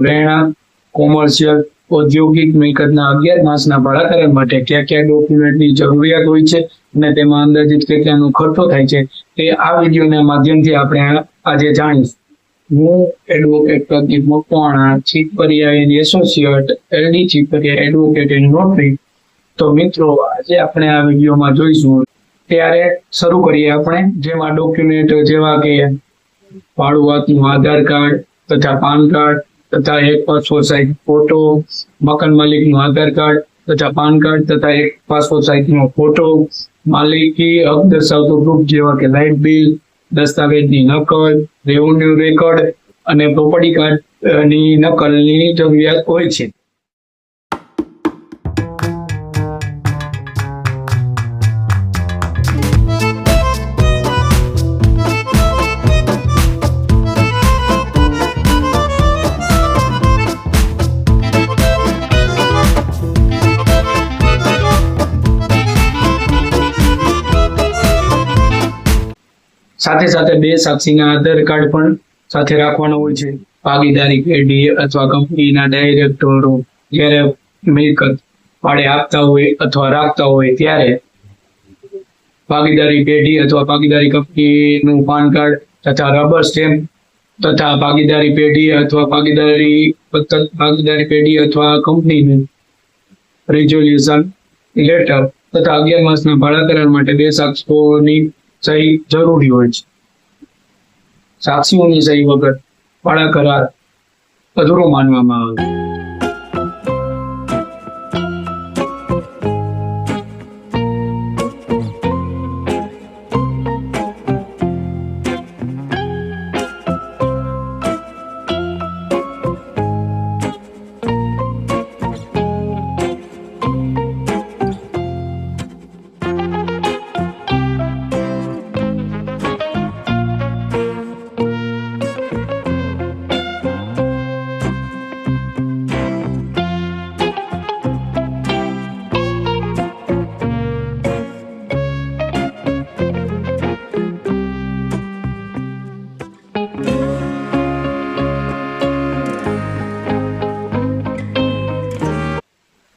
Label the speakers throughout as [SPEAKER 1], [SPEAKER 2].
[SPEAKER 1] રહેણાંક કોમર્શિયલ ઔદ્યોગિક મિલકતના અગિયાર માસના ભાડાકરણ માટે કયા કયા ડોક્યુમેન્ટની જરૂરિયાત હોય છે અને તેમાં અંદાજિત કેટલાનો ખર્ચો થાય છે તે આ વિડીયોના માધ્યમથી આપણે આજે જાણીશું. હું advocate Pradeep Makwana, chief Paryay and associate, LD chief Paryay advocate and notary તો મિત્રો, આજે આપણે આ વિડીયોમાં જોઈશું ત્યારે શરૂ કરીએ આપણે જેમાં ડોક્યુમેન્ટ જેવા કે ભાડુઆતનું આધાર કાર્ડ તથા પાન કાર્ડ તથા એક પાસપોર્ટ સાઇઝ ફોટો મકાન માલિકનું આધાર કાર્ડ તથા પાન કાર્ડ તથા એક પાસપોર્ટ સાઇઝનો ફોટો માલિકી હક દર્શાવતો પ્રૂફ જેવા કે લાઇટ બિલ દસ્તાવેજની નકલ રેવન્યુ રેકોર્ડ અને પ્રોપર્ટી કાર્ડની નકલની જરૂરિયાત હોય છે. સાથે સાથે બે સાક્ષીના આધાર કાર્ડ પણ સાથે રાખવાનો હોય છે. ભાગીદારી પેઢી અથવા કંપનીના ડાયરેક્ટરો જ્યારે મિલકત ભાડે આપતા હોય અથવા રાખતા હોય ત્યારે ભાગીદારી પેઢી અથવા ભાગીદારી કંપનીનું પાન કાર્ડ તથા રબર સ્ટેમ્પ તથા ભાગીદારી પેઢી અથવા ભાગીદારી ભાગીદારી પેઢી અથવા કંપનીનું રિઝોલ્યુશન લેટર તથા અગિયાર માસના ભાડાકરણ માટે બે સાક્ષીઓની સહી જરૂરી હોય છે સાક્ષીઓની સહી વગર વાળા કરાર અધૂરો માનવામાં આવે છે.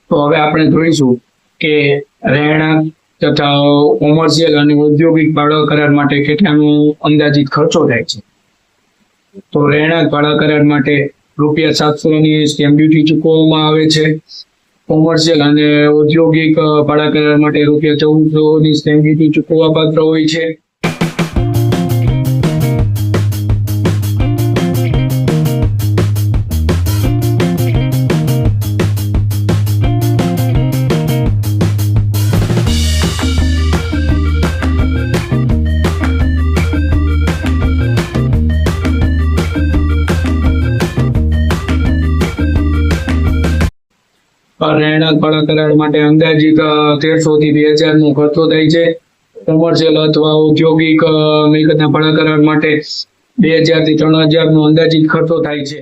[SPEAKER 1] તો હવે આપણે જોઈશું કે રહેણાંક તથા કોમર્શિયલ અને ઔદ્યોગિક ભાડા કરાર માટે કેટલાનો અંદાજિત ખર્ચો થાય છે. તો રહેણાંક ભાડા કરાર માટે રૂપિયા સાતસો ની સ્ટેમ્પ ડ્યુટી ચૂકવવામાં આવે છે. કોમર્શિયલ અને ઔદ્યોગિક ભાડા કરાર માટે રૂપિયા ચૌદસો ની સ્ટેમ્પ ડ્યુટી ચૂકવવા પાત્ર હોય છે. રહેણાંક કરાર માટે અંદાજિત તેરસો થી બે હજાર નો ખર્ચો થાય છે. કોમર્શિયલ અથવા ઔદ્યોગિક મિલકતના ભાડા કરાર માટે બે હજારથી ત્રણ હજાર નો અંદાજિત ખર્ચો થાય છે.